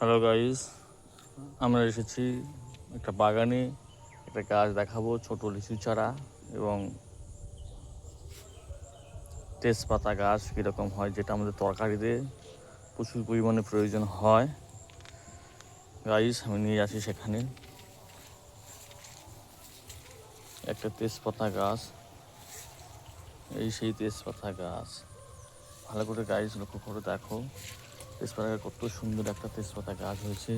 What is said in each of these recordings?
Hello guys আমরা এসেছি একটা বাগানে একটা গাছ দেখাবো, ছোট লিচু চারা এবং তেজপাতা গাছ কীরকম হয় যেটা আমাদের তরকারিতে প্রচুর পরিমাণে প্রয়োজন হয়। গাইস আমি নিয়ে যাচ্ছি সেখানে। একটা তেজপাতা গাছ। এই সেই তেজপাতা গাছ। ভালো করে গাইস লক্ষ্য করে দেখো। তেজপাতা কত সুন্দর একটা তেজপাতা গাছ হয়েছে।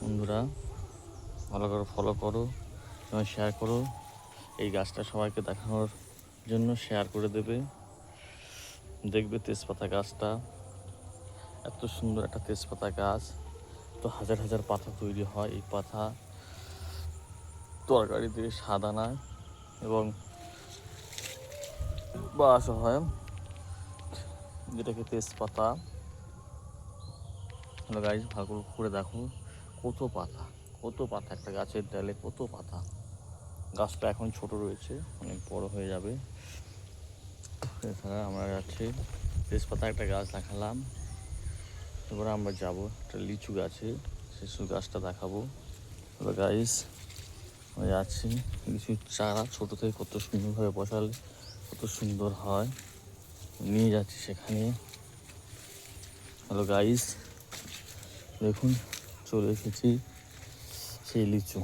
বন্ধুরা, ভালো করে ফলো করো এবং শেয়ার করো। এই গাছটা সবাইকে দেখানোর জন্য শেয়ার করে দেবে। দেখবে তেজপাতা গাছটা, এত সুন্দর একটা তেজপাতা গাছ। তো হাজার হাজার পাতা তৈরি হয় এই পাতা। তরকারি দিয়ে সাদানা এবং বাস হয় যেটাকে তেজপাতা। হ্যালো গাইজ ভালো করে দেখো। কত পাতা কত পাতা একটা গাছের ডালে, কত পাতা। গাছটা এখন ছোট রয়েছে, অনেক বড় হয়ে যাবে। এছাড়া আমরা যাচ্ছি তেজপাতা একটা গাছ দেখালাম। এবার আমরা যাব একটা লিচু গাছে লিচু গাছটা দেখাবো। হ্যালো গাইজ আমরা যাচ্ছি। লিচু চারা ছোটো থেকে কত সুন্দরভাবে বসালে, কত সুন্দর হয়। নিয়ে যাচ্ছি সেখানে। হ্যালো গাইস দেখুন, চলে এসেছি সেই লিচু।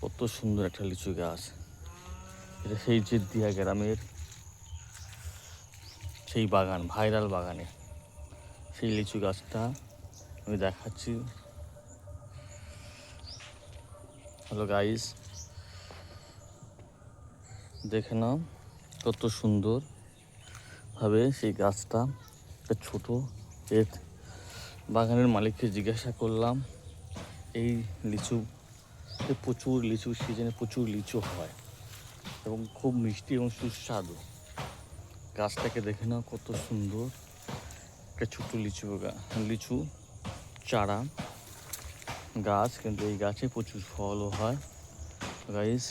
কত সুন্দর একটা লিচু গাছ। এটা সেই যে দিয়া গ্রামের সেই বাগান, ভাইরাল বাগানে। সেই লিচু গাছটা আমি দেখাচ্ছি। হ্যালো গাইস, দেখে নাও কত সুন্দরভাবে সেই গাছটা, একটা ছোটো এর বাগানের মালিককে জিজ্ঞাসা করলাম, এই লিচু প্রচুর লিচু সিজনে প্রচুর লিচু হয় এবং খুব মিষ্টি এবং সুস্বাদু। গাছটাকে দেখে নাও কত সুন্দর। একটা ছোট্ট লিচু লিচু চারা গাছ, কিন্তু এই গাছে প্রচুর ফলও হয়। গাইস,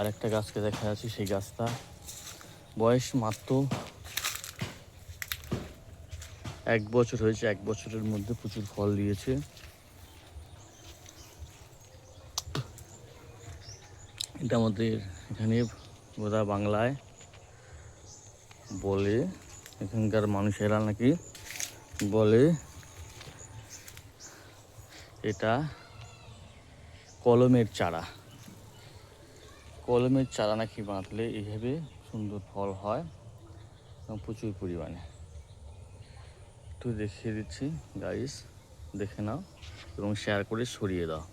আরেকটা গাছকে দেখা যাচ্ছে, সেই গাছটা বয়স মাত্র এক বছর হয়েছে, এক বছরের মধ্যে প্রচুর ফল দিয়েছে। এটা আমাদের এখানে বোধা বাংলায় বলে, এখানকার মানুষেরা নাকি বলে, এটা কলমের চারা। কলমের চারা নাকি বাঁধলে এইভাবে সুন্দর ফল হয় এবং প্রচুর পরিমাণে। একটু দেখিয়ে দিচ্ছি গাইস দেখে নাও এবং শেয়ার করে সরিয়ে দাও।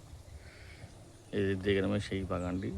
এই নেবে সেই বাগানটি।